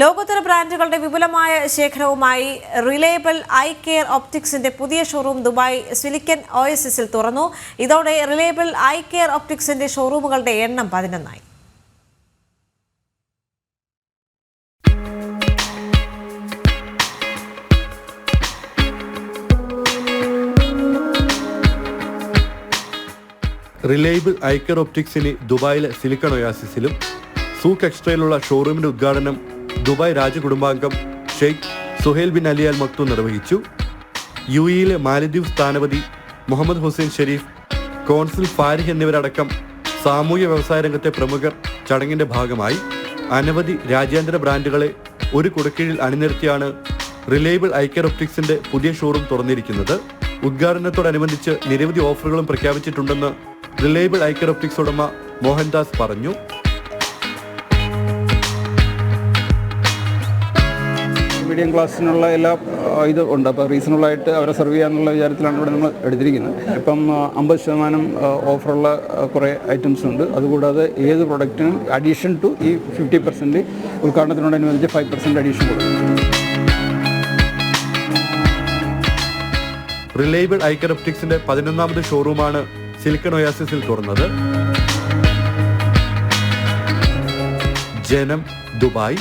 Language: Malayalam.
ലോകോത്തര ബ്രാൻഡുകളുടെ വിപുലമായ ശേഖരവുമായി റിലയബിൾ ഐ കെയർ ഒപ്റ്റിക്സിന്റെ പുതിയ ഷോറൂം ദുബായ് സിലിക്കൻ ഒയസിസിൽ തുറന്നു. ഇതോടെ റിലയബിൾ ഐ കെയർ ഒപ്റ്റിക്സിന്റെ ഷോറൂമുകളുടെ എണ്ണം പതിനൊന്നായി. റിലയബിൾ ഐക്കർ ഒപ്റ്റിക്സിന് ദുബായിലെ സിലിക്കൺ ഒയാസിസിലും സൂക്ക് എക്സ്ട്രയിലുള്ള ഷോറൂമിന്റെ ഉദ്ഘാടനം Dubai രാജകുടുംബാംഗം Sheikh Suhail bin Ali Al Maktoum നിർവഹിച്ചു. യു ഇയിലെ മാലദ്വീപ് സ്ഥാനപതി മുഹമ്മദ് ഹുസൈൻ ഷെരീഫ് കോൺസുൽ ഫാരിഹ് എന്നിവരടക്കം സാമൂഹ്യ വ്യവസായ രംഗത്തെ പ്രമുഖർ ചടങ്ങിന്റെ ഭാഗമായി അനവധി രാജ്യാന്തര ബ്രാൻഡുകളെ ഒരു കുടക്കീഴിൽ അണിനിർത്തിയാണ് റിലയബിൾ ഐക്കർ ഒപ്റ്റിക്സിന്റെ പുതിയ ഷോറൂം തുറന്നിരിക്കുന്നത്. ഉദ്ഘാടനത്തോടനുബന്ധിച്ച് നിരവധി ഓഫറുകളും പ്രഖ്യാപിച്ചിട്ടുണ്ടെന്ന് റിലയബിൾ ഐക്കർ ഒപ്റ്റിക്സ് ഉടമ മോഹൻദാസ് പറഞ്ഞു. മീഡിയം ക്ലാസ്സിനുള്ള എല്ലാ ഇത് ഉണ്ട്. അപ്പോൾ റീസണബിളായിട്ട് അവരെ സെർവ് ചെയ്യാന്നുള്ള വിചാരത്തിലാണ് ഇവിടെ നമ്മൾ എടുത്തിരിക്കുന്നത്. ഇപ്പം അമ്പത് ശതമാനം ഓഫറുള്ള കുറേ ഐറ്റംസ് ഉണ്ട്. അതുകൂടാതെ ഏത് പ്രൊഡക്റ്റിനും അഡീഷൻ ടു ഈ ഫിഫ്റ്റി പെർസെന്റ് ഉദ്ഘാടനത്തിനോടനുബന്ധിച്ച് ഫൈവ് പെർസെന്റ് അഡീഷൻ കൊടുക്കും. റിലയബിൾ ഐക്കർ ഒപ്റ്റിക്സിന്റെ പതിനൊന്നാമത് ഷോറൂമാണ് സിലിക്കൺ ഒയാസിസിൽ തുറന്നത്. ജനം ദുബായ്.